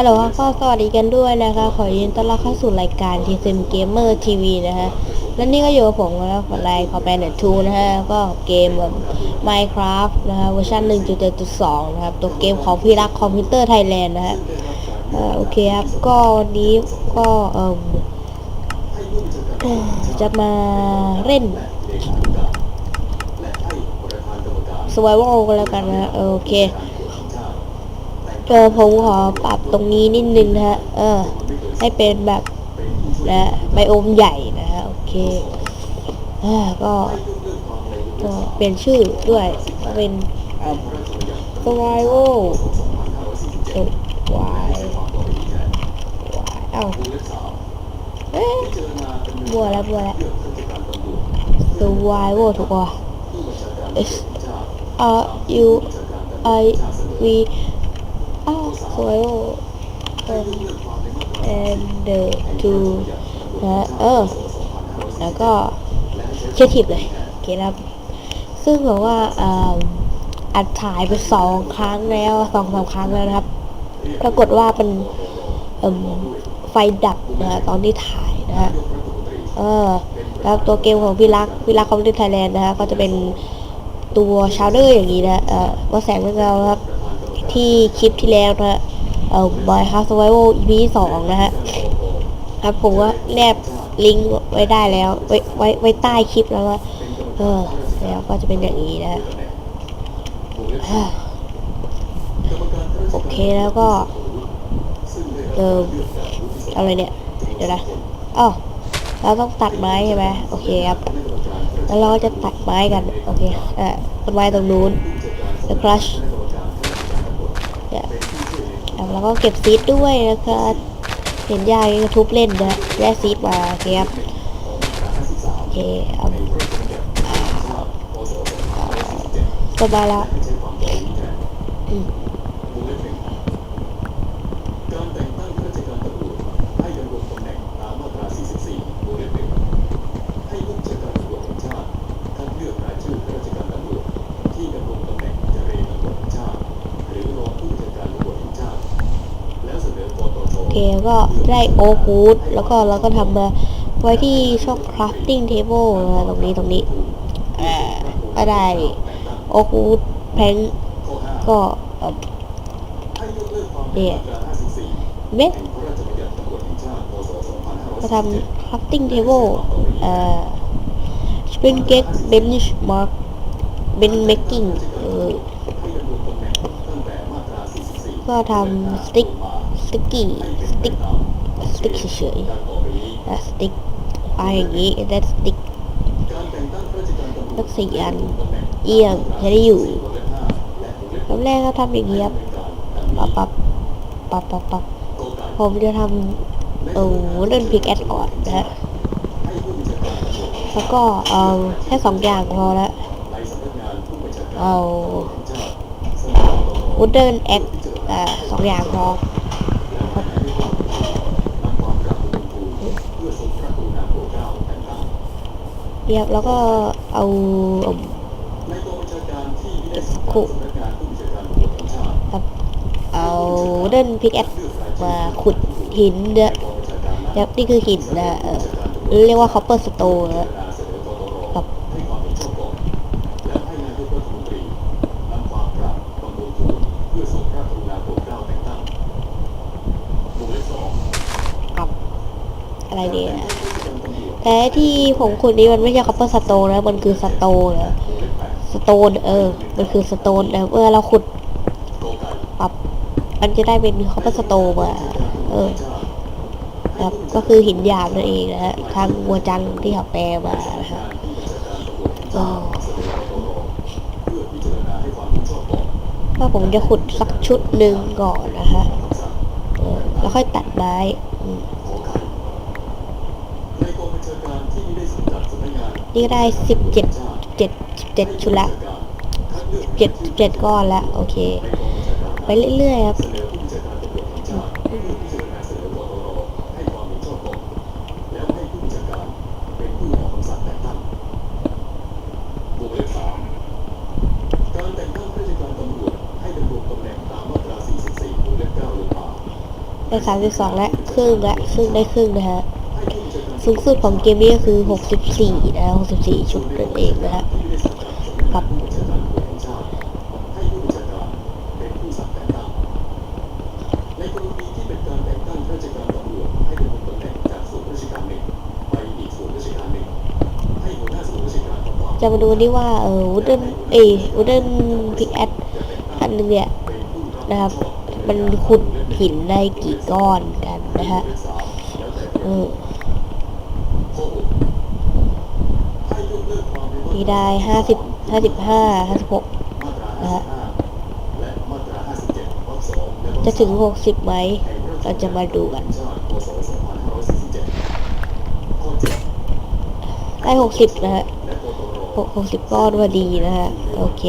ฮัลโหลครับก็สวัสดีกันด้วยนะคะ ขอยินต้อนรับเข้าสู่รายการ TSM Gamer TV นะฮะและนี่ก็อยู่กับผมนะครับขอไลน์ขอแปลเน็ตทูนะฮะ ก็เกมแบบ Minecraft นะฮะเวอร์ชัน1.7.2 นะครับ ตัวเกมของพี่รักคอมพิวเตอร์ไทยแลนด์นะฮะโอเคครับ ก็วันนี้ก็เอ่มจะมาเล่น Survival กันแล้วกันนะโอเค เออผมขอปรับตรงนี้นิดนึงนะฮะ เออ ให้เป็นแบบนะไบโอมใหญ่นะฮะ โอเคอ่าก็ก็เปลี่ยนชื่อด้วยก็เป็น survival เออ y y เอ้าเอ๊ะบัวแล้วบัวแล้ว survival ถูกป่ะ S R U I V อ้าวสวยโอ้ and the two นะเออ แล้วก็เชทิปเลยโอเคนะครับ ซึ่งแบบว่าอ่าอัดถ่ายไปสองครั้งแล้วสองสามครั้งแล้วนะครับ ปรากฏว่าเป็นไฟดับนะตอนที่ถ่ายนะฮะเออแล้วตัวเกมของพี่รักพี่รักคอมพิวเตอร์ไทยแลนด์นะฮะก็จะเป็นตัวชาวเดอร์อย่างนี้นะเออว่าแสงเงาครับ ที่คลิปที่แล้วนะ เอ่อบอยคาสไวโอ EP สองนะฮะ ครับผมก็แนบลิงก์ไว้ได้แล้ว ไว้ไว้ไว้ใต้คลิปแล้วว่าเออ แล้วก็จะเป็นอย่างนี้นะฮะโอเคแล้วก็ เอออะไรเนี่ย เดี๋ยวนะอ้าวเราต้องตัดไม้ใช่ไหมโอเคครับ แล้วเราก็จะตัดไม้กัน โอเคอ่าต้นไม้ตรงนู้นแล้วคลัชเนี่ย แล้วก็เก็บซีดด้วยนะครับเห็นยายก็ทุบเล่นนะแย่ซีดมาเครับโอเคเอาสบายละอืม ก็ได้โอคูดแล้วก็เราก็ทำมาไว้ที่ช่อง crafting table นะตรงนี้ตรงนี้อ่าก็ได้โอคูดแพงก็เนี่ยมาตรา54เม็ดแห่งพราชบัญญัติตำรวจแห่งชาติพศก็ทำ crafting table อ่า spring gate benchmark bench making เออให้ดำรงตำแหน่งตั้งก็ทำสติ๊กสติ๊กกี้ ติ๊กสติ๊กเฉยๆสติ๊กไปอย่างนี้ได้สติ๊กการแต่งตั้งข้าราชกตักซีอันเอียงจะได้อยู่ตอนแรกก็ทำอย่างนี้ครับปับปับปับปับปับผมจะทำเออเล่นพิกแอดก่อนนะฮะแล้วก็เอาแค่สองอย่างพอละเอา wooden egg อ่าสองอย่างพอ เรียบแล้วก็เอาเอาเก็บสักคู่ครับเอาเดินพิกแอปมาขุดหินเนี่ยครับนี่คือหินนะเรียกว่าคอปเปอร์สโตนะ ครับ อะไรเนี่ยแต่ที่ผมขุดนี้มันไม่ใช่คัพเปอร์สโตนนะมันคือสโตนนะสโตนเออ มันคือสโตนแต่เมื่อเราขุดปรับมันจะได้เป็นคัพเปอร์สโตนมาเออครับก็คือหินหยาบนั่นเองนะฮะทางวัวจังที่เขาแปลมานะฮะก็ก็ผมจะขุดสักชุดหนึ่งก่อนนะฮะแล้วค่อยตัดไม้อืม นี่ได้สิบเจ็ดเจ็ดเจ็ดชุดละเจ็ดเจ็ดก้อนละโอเค ไปเรื่อยๆครับได้สามสิบสองและครึ่งและครึ่งได้ครึ่งนะฮะ สูงสุดของเกมนี้ก็คือหกสิบสี่นะหกสิบสี่ชุดนั่นเองนะฮะกับให้ผู้บัญชาการเป็นผู้สั่งแต่งตั้งในกรณีที่เป็นการแต่งตั้งราชการตำรวจให้ดำรงตำแหน่งจากส่วนราชการหนึ่งไปอีกส่วนราชการหนึ่งจะมาดูนี่ว่าเออวูดเดิลเอวูดเดิลพิกแอดอันหนึงเนี่ยนะครับ มันขุดหินได้กี่ก้อนกันนะฮะ เออ นี่ได้ห้าสิบห้าสิบห้าห้าสิบหกนะฮะจะถึงหกสิบไหม เราจะมาดูกันชาติพศ2547ข้อ7ได้หกสิบนะฮะหกสิบก้อนพอดีนะฮะ โอเค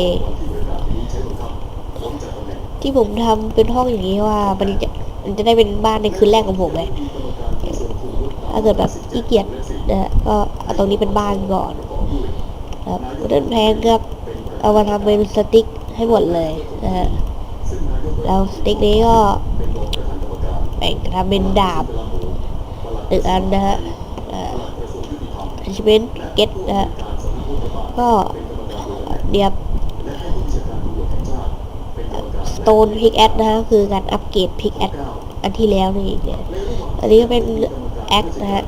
ที่ผมทำเป็นห้องอย่างนี้ว่ามันจะมันจะได้เป็นบ้านในคืนแรกของผมไงถ้าเกิดแบบขี้เกียจ นะฮะก็เอาตรงนี้เป็นบ้านก่อนครับเดินแพงครับเอามาทำเป็นสติ๊กให้หมดเลยนะฮะแล้วสติ๊กนี้ก็แบ่งทำเป็นดาบหนึ่งอันนะฮะชิเมนเก็ตนะฮะก็เดียบสโตนพิกแอดนะฮะคือการอัปเกรดพิกแอดอันที่แล้วนี่เองเนี่ยอันนี้ก็เป็นแอคนะฮะ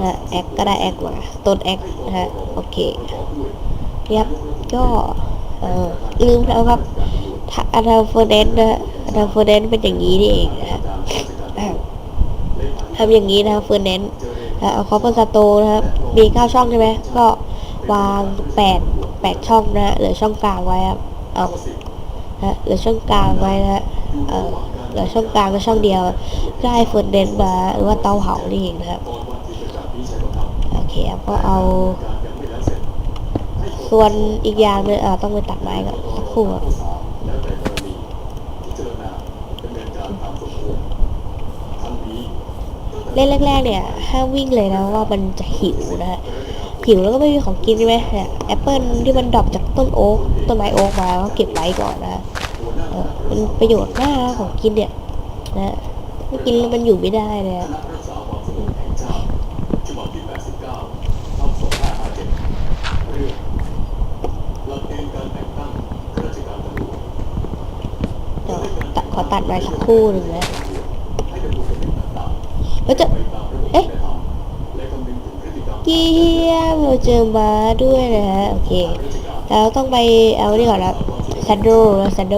นะฮะแอคก็ได้แอคมาสโตนแอคนะฮะโอเคครับก็เออลืมแล้วครับอันดับเฟอร์เดนนะอันดับเฟอร์เดนเป็นอย่างนี้นี่เองนะฮะทำอย่างนี้นะเฟอร์เดนเอาคอปเปอร์สโตนะครับมีเก้าช่องใช่ไหมก็วางแปดแปดช่องนะเหลือช่องกลางไว้ครับเอานะฮะเหลือช่องกลางไว้นะเออเหลือช่องกลางก็ช่องเดียวได้เฟิร์นเดนมาหรือว่าเตาเผานี่เองนะครับ โอเคครับก็เอา ส่วนอีกอย่างหนึงอ่าต้องไปตัดไม้ก่อนสักครู่ครับเล่นแรกๆเนี่ยห้ามวิ่งเลยนะว่ามันจะหิวนะฮะหิวแล้วก็ไม่มีของกินใช่ไหมเนี่ยแอปเปิลที่มันดรอปจากต้นโอ๊กต้นไม้โอ๊กมาก็เก็บไว้ก่อนนะเออมันประโยชน์มากของกินเนี่ยนะไม่กินแล้วมันอยู่ไม่ได้เลยอะ คณะรักษาความสงบแห่งชาติฉบับที่ 89ทับ2557เรื่องหลักเกณฑ์การแต่งตั้งข้าราชการตำรวจ เดี๋ยว ตัดไว้สักคู่หนึ่งนะให้ดำรงตำแหน่งต่างๆแล้วจะไปตามระเอ๊ะและคำนึงถึงพฤติกรรมเยี่ยมเราเจอม้าด้วยนะฮะโอเคแล้วต้องไปเอานี่ก่อนนะซันโดซันโด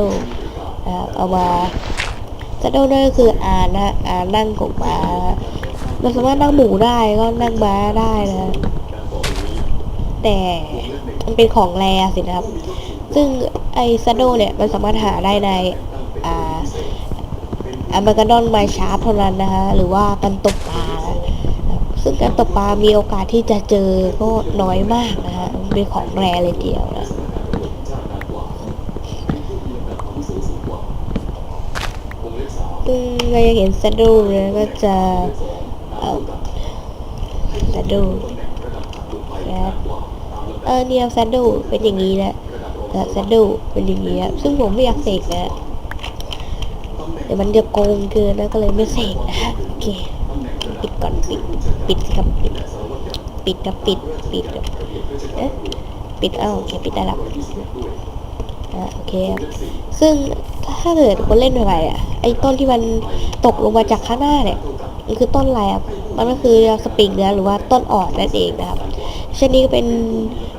เอามาซันโดนั่นก็คืออานะอานั่งของม้าเราสามารถนั่งหมูได้ก็นั่งม้าได้นะ แต่มันเป็นของแรสินะครับ ซึ่งไอซันโดเนี่ยมันสามารถหาได้ในอ่า อเมริกันดอนไมชาร์เท่านั้นนะฮะหรือว่าการตกปลาซึ่งการตกปลามีโอกาสที่จะเจอก็น้อยมากนะฮะมันเป็นของแรเลยเดียวนะซึ่งเรายังเห็นซัดดูเลยก็จะเอ่อซัดดูนะเออเนี่ยซัดดูเป็นอย่างนี้นะแต่ซัดดูเป็นอย่างนี้นะซึ่งผมไม่อยากเสกนะ เดี๋ยวมันจะโกงเกินนะก็เลยไม่เสกนะฮะโอเคปิดก่อนปิดปิดสิครับปิดปิดครับปิดปิดเอ๊ะปิดเอ้าโอเคปิดได้แล้วอ่าโอเคครับซึ่งถ้าเกิดคนเล่นใหม่ๆอะไอ้ต้นที่มันตกลงมาจากข้างหน้าเนี่ยมันคือต้นอะไรอะมันก็คือสปริงนะหรือว่าต้นอ่อนนั่นเองนะครับเช่นนี้ก็เป็น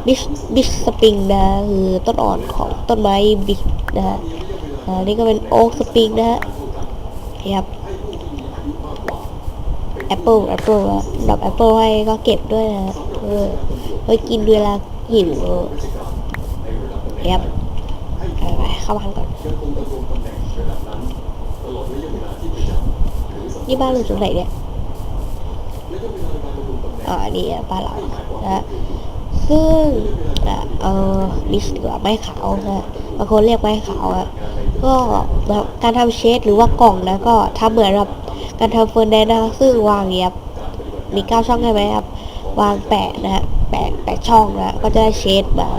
บิชบิชสปริงนะคือต้นอ่อนของต้นไม้บิชนะฮะอ่านี่ก็เป็นโอ๊กสปริงนะฮะ ครับแอปเปิลแอปเปิลอะดอกแอปเปิลให้ก็เก็บด้วยนะเออไว้กินเวลาหิวเออครับไปเข้าบ้านก่อนนี่บ้านเราอยู่ตรงไหนเนี่ยอ่านี่อะบ้านเรานะฮะซึ่งอะเออมิสหรือว่าไม้ขาวนะ บางคนเรียกไม้ขาวอะก็แบบการทำเชดหรือว่ากล่องนะก็ทำเหมือนแบบการทำเฟอร์แนนซ์นะคะซึ่งวางเงี้ยบมีเก้าช่องใช่ไหมครับ วางแปะนะฮะแปะแปะช่องนะก็จะได้เชดมา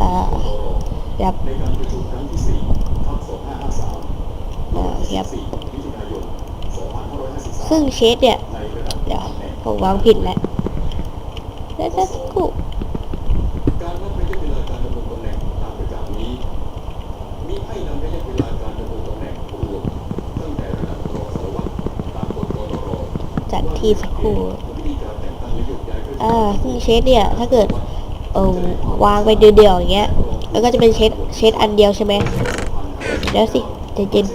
อ่าแบบอ่าครับซึ่งเชดเนี่ย เดี๋ยวผมวางผิดแล้วแล้วสักครู่ ยข้าราชอ่าการซึ่งเชดเนี่ย ถ้าเกิดเออวางไปเดียวๆอย่างเงี้ย แล้วก็จะเป็นเชดเชดอันเดียวใช่ไหมเดี๋ยวสิใจเย็น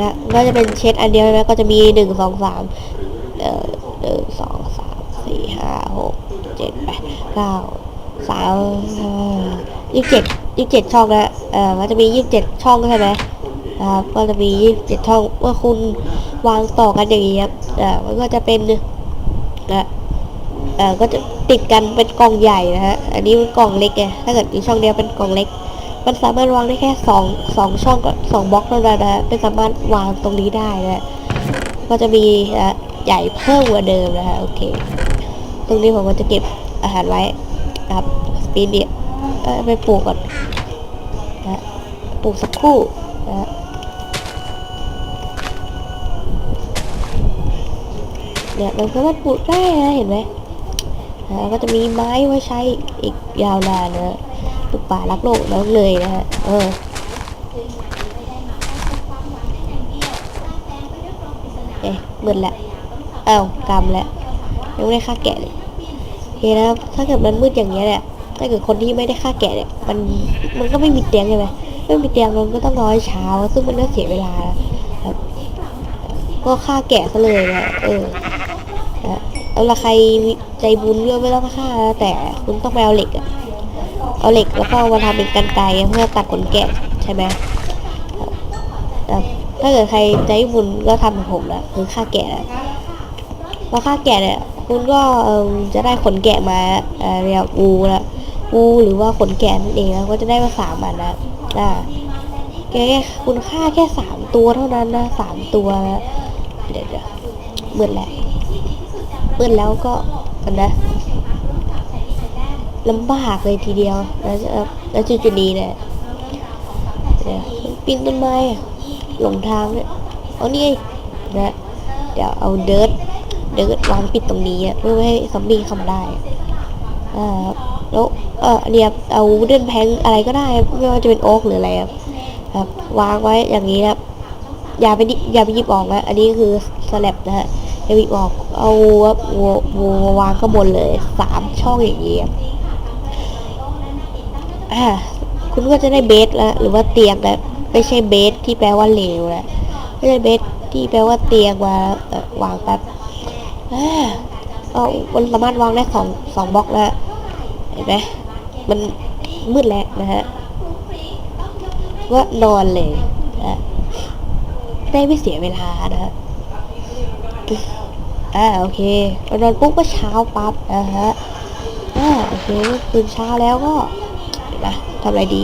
นะก็จะเป็นเชดอันเดียวใช่ไหมก็จะมีหนึ่งสองสามเอ่อหนึ่งสองสามสี่ห้าหกเจ็ดแปดเก้าสามยี่สิบเจ็ดยี่สิบเจ็ดช่องนะเอ่อก็จะมียี่สิบเจ็ดช่องใช่ไหมนะครับก็จะมียี่สิบเจ็ดช่องเมื่อคุณ วางต่อกันอย่างนี้ครับอ่อมันก็จะเป็นนะอ่อก็จะติดกันเป็นกล่องใหญ่นะฮะอันนี้เป็นกล่องเล็กไงถ้าเกิดอีกช่องเดียวเป็นกล่องเล็ก มันสามารถวางได้แค่สองสองช่องกับสองบล็อกเท่านั้นนะฮะไม่สามารถวางตรงนี้ได้นะฮะก็จะมีนะใหญ่เพิ่มกว่าเดิมนะฮะโอเค ตรงนี้ผมก็จะเก็บอาหารไว้นะครับสปีดเนี่ยไปปลูกก่อนนะฮะปลูกสักครู่ เนี่ยมันสามารถปลูกได้นะเห็นไหมนะก็จะมีไม้ไว้ใช้อีกยาวนานนะปลูกป่ารักโลกแล้วเลยนะฮะเออเอ๊ะมืดแล้วอ้าวกำแล้วยังไม่ได้ฆ่าแกะเลยโอเคนะครับถ้าเกิดมันมืดอย่างเงี้ยเนี่ยถ้าเกิดคนที่ไม่ได้ฆ่าแกะเนี่ยมันมันก็ไม่มีเตียงใช่ไหมไม่มีเตียงมันก็ต้องรอให้เช้า ซึ่งมันก็เสียเวลานะครับก็ฆ่าแกะซะเลยนะเออ นะแล้วละใครใจบุญก็ไม่ต้องฆ่าแต่คุณต้องไปเอาเหล็กอะเอาเหล็กแล้วก็มาทำเป็นกันไกเพื่อตัดขนแกะใช่ไหมแต่ถ้าเกิดใครใจบุญก็ทำเหมือนผมนะคือฆ่าแกะนะพอฆ่าแกะเนี่ยคุณก็จะได้ขนแกะมาเเรียกอูนะอูหรือว่าขนแกะนั่นเองนะก็จะได้มาสามอันนะอ่าแค่คุณฆ่าแค่สามตัวเท่านั้นนะสามตัวนะเดี๋ยวเดี๋ยวมืดแหล้ว เปื้อนแล้วก็อันนะลำบากเลยทีเดียวแล้วจะแล้วจุดจุดนี้เนี่ยเดี๋ยวปีนต้นไม้อะหลงทางเนี่ยเอานี่นะเดี๋ยวเอาเดิร์ดเดิร์ดวางปิดตรงนี้เพื่อไม่ให้ซอมบี้เข้ามาได้อ่าแล้วเออเนี้ยเอาเดินแพงอะไรก็ได้ไม่ว่าจะเป็นโอ๊กหรืออะไรครับครับวางไว้อย่างนี้นะครับอย่าไปอย่าไปหยิบออกนะ อันนี้คือสแลบนะฮะ เดวิดบอกเอาวัววัววางข้างบนเลยสามช่องอย่างนี้ยอ่าคุณก็จะได้เบสแล้วหรือว่าเตียงแล้วไม่ใช่เบสที่แปลว่าเหลวนะไม่ใช่เบสที่แปลว่าเตียงมาเอ่อวางแป๊บอ่าเอามันสามารถวางได้สองสองบล็อกแล้วเห็นไหมมันมืดแล้วนะฮะก็นอนเลยนะได้ไม่เสียเวลานะฮะ อ่าโอเคพอนอนปุ๊บก็เช้าปั๊บนะฮะอ่าโอเคตื่นเช้าแล้วก็นะทำอะไรดี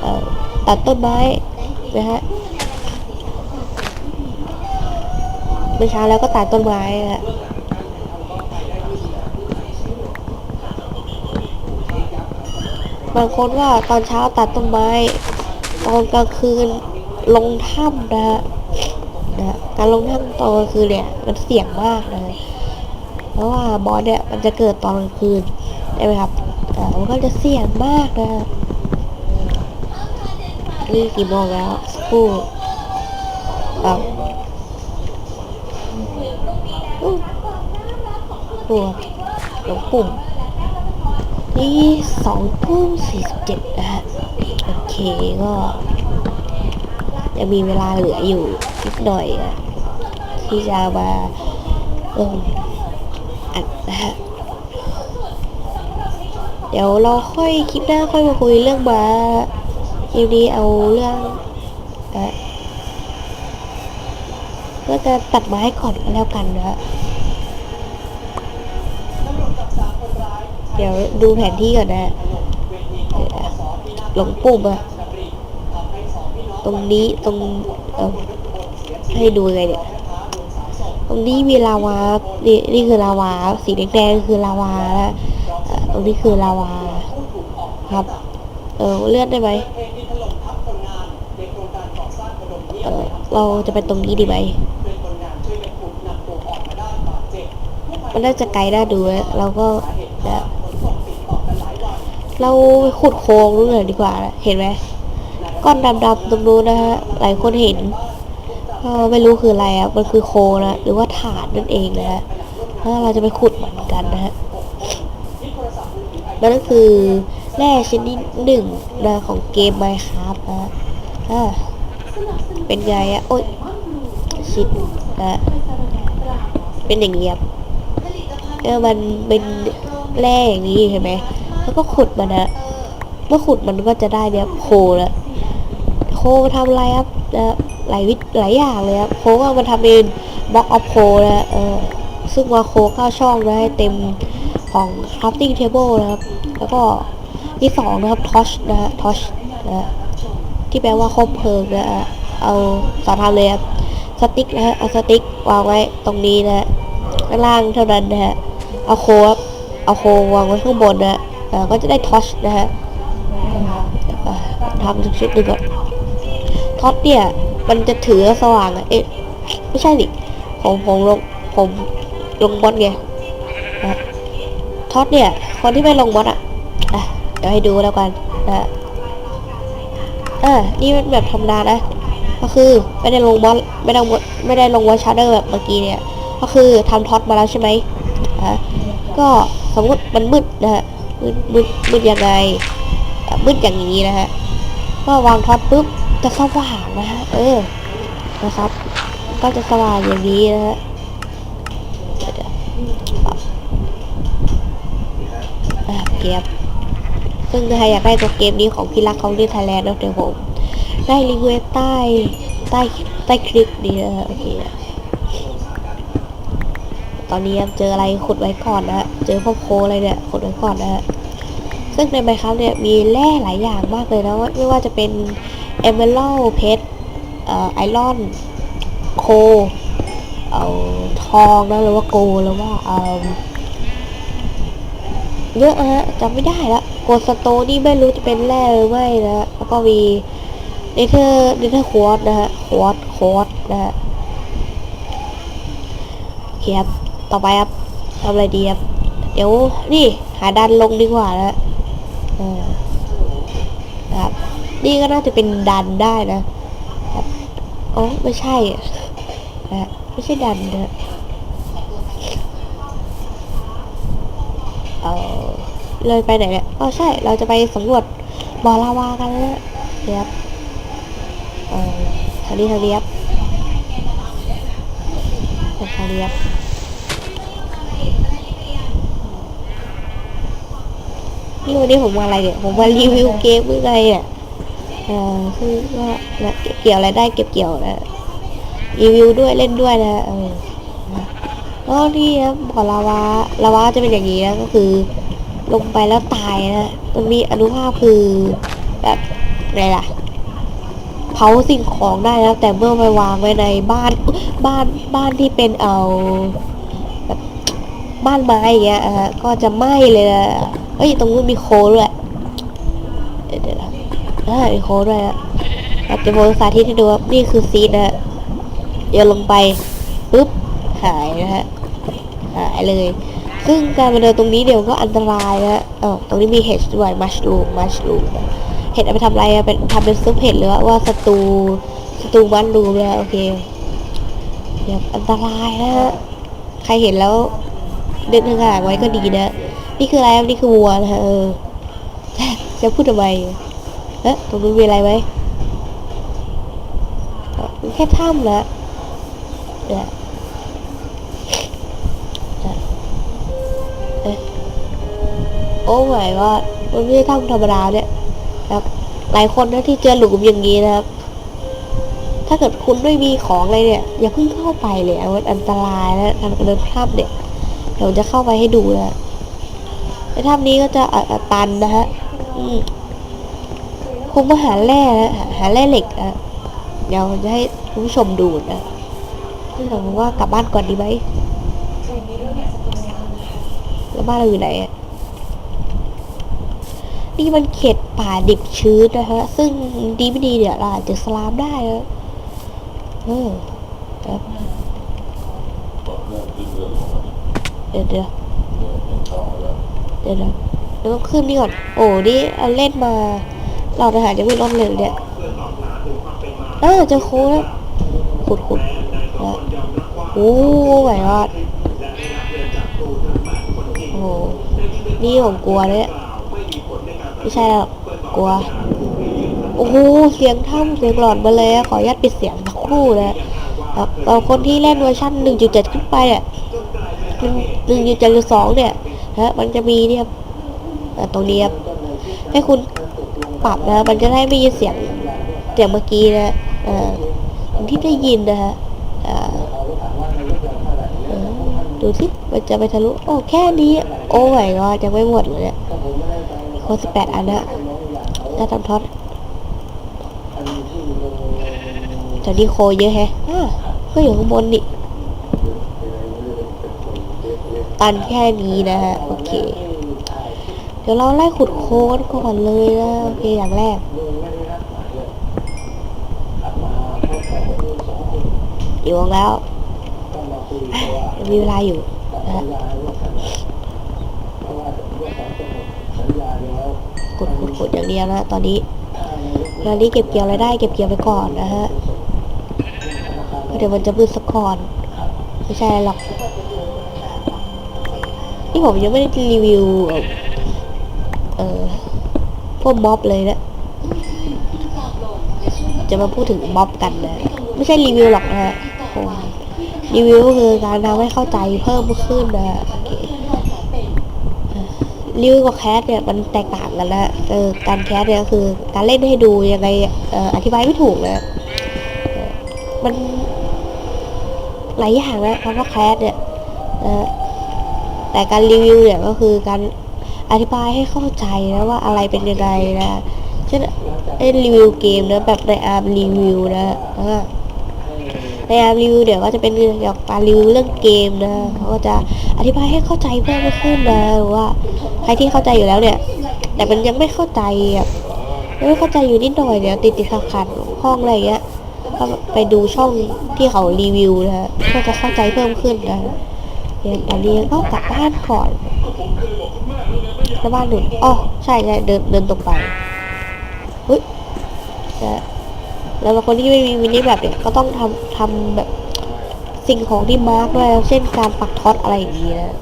เอ่อตัดต้นไม้นะฮะเมื่อเช้าแล้วก็ตัดต้นไม้นะฮะบางคนว่าตอนเช้าตัดต้นไม้ ตอนกลางคืนลงถ้ำนะฮะนะ การลงถ้ำตอนกลางคืนเนี่ยมันเสี่ยงมากเลย เพราะว่าบอสเนี่ยมันจะเกิดตอนกลางคืนใช่ไหมครับอ่มันก็จะเสี่ยงมากนะนี่กี่โมงแล้วสักครู่อ่าอู้ปวดหลงปุ่มนี่สองทุ่มสี่สิบเจ็ดนะฮะโอเคก็ยังมีเวลาเหลืออยู่นิดหน่อยอะ ที่จะมาเอออัดนะฮะ เดี๋ยวเราค่อยคลิปหน้าค่อยมาคุยเรื่องมาคลิปนี้เอาเรื่องอะก็จะตัดไม้ก่อนก็แล้วกันนะฮะเดี๋ยวดูแผนที่ก่อนนะเดี๋ยวนะ หลงปุ่มอะตรงนี้ตรง เออให้ดูไงเนี่ย ตรงนี้มีลาวา นี่นี่คือลาวา สีแดงๆคือลาวานะตรงนี้คือลาวา ครับ เออเลื่อนได้ไหมเออเราจะไปตรงนี้ดีไหมมันน่าจะไกลน่าดูเราก็จะเราขุดโครงนู้นเลยดีกว่า เห็นไหมก้อนดำๆตรงนู้นนะฮะ หลายคนเห็น ก็ไม่รู้คืออะไรอะมันคือโคนะหรือว่าถานนั่นเองนะฮะแล้วเราจะไปขุดมันกันนะฮะนั่นก็คือแร่ชนิดหนึ่งนะของเกม Minecraft นะฮะอ่าเป็นไงอะโอ๊ยชิดนะเป็นอย่างนี้ครับเออมันเป็นแร่อย่างนี้ใช่ไหมแล้วก็ขุดมันนะเมื่อขุดมันก็จะได้เนี่ยโคล้วโคทำอะไรครับนะ หลายวิธหลายอย่างเลยครับโคก็เอามาทำเป็นบล็อกออฟโคนะเออซึ่งว่าโคเก้าช่องนะให้เต็มของ crafting table นะครับ แล้วก็ที่สองนะครับ torch นะฮะ torch นะฮะที่แปลว่าคบเพลิงนะฮะเอาสอนทำเลยครับสติ๊กนะฮะเอาสติ๊กวางไว้ตรงนี้นะฮะข้างล่างเท่านั้นนะฮะเอาโคครับเอาโควางไว้ข้างบนนะฮะก็จะได้ทอชนะฮะทำสักชุดหนึ่งก่อนทอชเนี่ย มันจะถือสว่างอะเอ๊ะไม่ใช่ดิผมผมลงผมลงบอสไงนะทอชเนี่ย คนที่ไม่ลงบอสอะอะเดี๋ยวให้ดูแล้วกันนะฮะอ่านี่เป็นแบบธรรมดานะ ก็คือไม่ได้ลงบอสไม่ได้ลงไม่ได้ลงวอชาร์เดอร์แบบเมื่อกี้เนี่ย ก็คือทำท็อตมาแล้วใช่ไหมฮะก็สมมติมันมืดนะฮะมืดมืดมืดยังไงมืดอย่างนี้นะฮะก็วางท็อตปุ๊บ จะสว่างนะฮะ เออ นะครับ ก็จะสว่างอย่างนี้นะฮะเดี๋ยวเกมซึ่งถ้าอยากได้ตัวเกมนี้ของพี่รักของดิไทยแลนด์นะเดี๋ยวผมได้รีเวสใต้ใต้ใต้คลิปนี้นะฮะโอเคตอนนี้เจออะไรขุดไว้ก่อนนะฮะเจอพวกโคอะไรเนี่ยขุดไว้ก่อนนะฮะซึ่งในไมครับเนี่ยมีแร่หลายอย่างมากเลยนะว่าไม่ว่าจะเป็น เอเมอรัลเพชรเอ่อไอรอนโค เอาทองนะหรือว่าโกแลหรือว่าเออเยอะนะฮะจำไม่ได้ละโกสโตนี่ไม่รู้จะเป็นแร่หรือไม่นะ แล้วก็มีเนเธอร์เนเธอร์ควอตนะฮะควอตควอตนะฮะเคครับต่อไปครับทำอะไรดีครับ เดี๋ยว นี่ หาดันลงดีกว่านะออนะครับ นี่ก็น่าจะเป็นดันได้นะครับอ๋อไม่ใช่อะนะไม่ใช่ดันนะเออเลยไปไหนเนี่ยอ๋อใช่ เราจะไปสำรวจบ่อลาวากันนะเดี๋ยบเอ่อทางนี้ทางนี้ครับทางนี้ครับนี่วันนี้ผมมาอะไรเนี่ย ผมมารีวิวเกมเมื่อไงเนี่ย เอ่อคือว่าเกี่ยวอะไรได้เก็บเกี่ยวนะรีวิวด้วยเล่นด้วยนะเออแล้วนี่นะบ่อลาวาลาวาจะเป็นอย่างนี้นะก็คือ ลงไปแล้วตายนะมันมีอนุภาพคือแบบอะไรล่ะเผาสิ่งของได้นะแต่เมื่อไปวางไว้ในบ้านบ้านบ้านที่เป็นเอาแบบบ้านไม้อย่างเงี้ยอะก็จะไหม้เลยนะเอ้ยตรงนู้นมีโคด้วยเดี๋ยว เดี๋ยวนะอ่ามีโคด้วยนะจะโมสาธิตให้ดูครับนี่คือซีดนะฮะเดี๋ยวลงไปปุ๊บหายนะฮะหายเลย ซึ่งการมาเดินตรงนี้เดี๋ยวก็อันตรายนะเออตรงนี้มีเห็ดด้วยมัชลูมมัชลูมเห็ดเอาไปทำอะไรอะเป็นทำเป็นซุปเห็ดหรือว่าว่าสตูสตูมันรูมนะโอเคเดี๋ยวอันตรายนะฮะใครเห็นแล้วเดินห่างไว้ก็ดีนะ นี่คืออะไรนี่คือวัวนะฮะเออจะพูดทำไม อ๊ะตรงนู้มีอะไรไหมแค่ถ้ำนะเนี่ยเนี่ยเอ๊ะโอ้ my god มันไม่ใช่ถ้ำธรรมดาเนี่ยครับ หลายคนนะที่เจอหลุมอย่างนี้นะครับ ถ้าเกิดคุณไม่มีของอะไรเนี่ย อย่าเพิ่งเข้าไปเลยอะมันอันตรายนะการเดินถ้ำเนี่ยเดี๋ยวจะเข้าไปให้ดูนะในถ้ำนี้ก็จะอะอะตันนะฮะ อืม คงมาหาแร่นะหาแร่เหล็กนะเดี๋ยวจะให้คุณผู้ชมดูนะที่เราว่ากลับบ้านก่อนดีไหมแล้วบ้านเราอยู่ไหนอะนี่มันเขตป่าดิบชื้นนะฮะ ซึ่งดีไม่ดีเนี่ยเราอาจจะสลามได้นะเออครับเดี๋ยวเดี๋ยวเดี๋ยวเดี๋ยวเดี๋ยวต้องขึ้นนี่ก่อน โอ้นี่เอาเล่นมา เราทหารยังไม่ลดเลยเนี่ยเออเจอโค้ดแล้วขุดขุดนะโอ้ไม่รอดโอ้โหนี่ผมกลัวเลยเนี่ยไม่ใช่แล้วกลัว โอ้โห เสียงถ้ำเสียงหลอนมาเลยขออนุญาตปิดเสียงสักครู่นะครับเอาคนที่เล่นเวอร์ชัน1.7 ขึ้นไปอะ1.7.2เนี่ยฮะมันจะมีเนี่ยครับตรงนี้ครับให้คุณ ปรับนะมันจะได้ไม่ยินเสียงเสียงเมื่อกี้นะอ่าอที่ได้ยินนะฮะอ่าดูสิมันจะไปทะลุ โอ้แค่นี้ โอ้ยก็จะไม่หมดเลยเนี่ยโค้ด18อันนะน่าทำท็อตแต่นี่โคเยอะแฮะอ่าก็อยู่ข้างบนดิตันแค่นี้นะฮะ โอเค ดี๋ยวเราไล่ขุดโค้ดก่อนเลยนะโอเคอย่างแรกอยู่วงแล้วมีเวลาอยู่นะฮะขุดขุดขุดอย่างเดียวนะตอนนี้ตอนนี้เก็บเกี่ยวอะไรได้เก็บเกี่ยวไปก่อนนะฮะเพราะเดี๋ยวมันจะมืดสักก่อน ไม่ใช่หรอก นี่ผมยังไม่ได้รีวิว เออพวกม็อบเลยนะจะมาพูดถึงม็อบกันนะไม่ใช่รีวิวหรอกนะฮะผมรีวิวก็คือการทำให้เข้าใจเพิ่มขึ้นนะรีวิวกับแคสเนี่ยมันแตกต่างกันนะเออการแคสเนี่ยคือการเล่นให้ดูยังไงอออธิบายไม่ถูกนะเออมันหลายอย่างนะคำว่าแคสเนี่ยแต่การรีวิวเนี่ยก็คือการ อธิบายให้เข้าใจนะว่าอะไรเป็นยังไงนะเช่นเอ้ยรีวิวเกมนะแบบในอาร์มรีวิวนะอ่าในอาร์มรีวิวเดี๋ยวก็จะเป็นเกี่ยวกับการรีวิวเรื่องเกมนะเขาก็จะอธิบายให้เข้าใจเพิ่มขึ้นนะหรือว่าใครที่เข้าใจอยู่แล้วเนี่ย แต่มันยังไม่เข้าใจอะยังไม่เข้าใจอยู่นิดหน่อยเดี๋ยวติดติดขัดขัดๆห้องอะไรเงี้ยก็ไปดูช่องที่เขารีวิวนะฮะก็จะเข้าใจเพิ่มขึ้นนะเดี๋ยวตอนนี้ก็กลับบ้านก่อน แล้วบ้านหนุนอ๋อใช่ใช่เดินเดินตรงไปเฮ้ยแต่แล้วคนที่ไม่มีมินิแบบเนี่ยก็ต้องทำทำแบบสิ่งของที่มาร์กด้วยเช่นการปักท็อตอะไรอย่างนี้นะ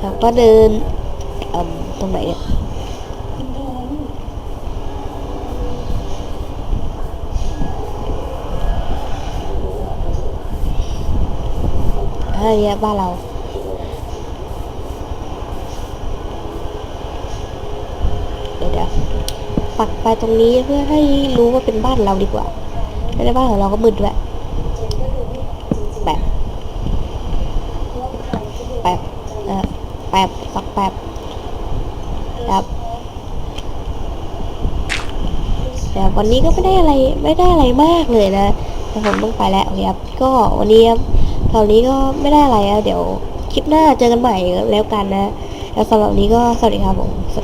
แล้วก็เดินเอ่มตรงไหนเนี่ยเฮ้ยเนี่ยบ้านเรา เดี๋ยวเดี๋ยวปัก ไปตรงนี้เพื่อให้รู้ว่าเป็นบ้านเราดีกว่าไม่ได้บ้านของเราก็มืดด้วยแบบแบบนะแบบสักแบบครับแต่วันนี้ก็ไม่ได้อะไรไม่ได้อะไรมากเลยนะแต่ผมต้องไปแล้วโอเครับ ก็วันนี้ครับตอนนี้ก็ไม่ได้อะไรแล้วเดี๋ยวคลิปหน้าเจอกันใหม่แล้วกันนะ แล้วสำหรับนี้ก็สวัสดีครับผมสวัสดี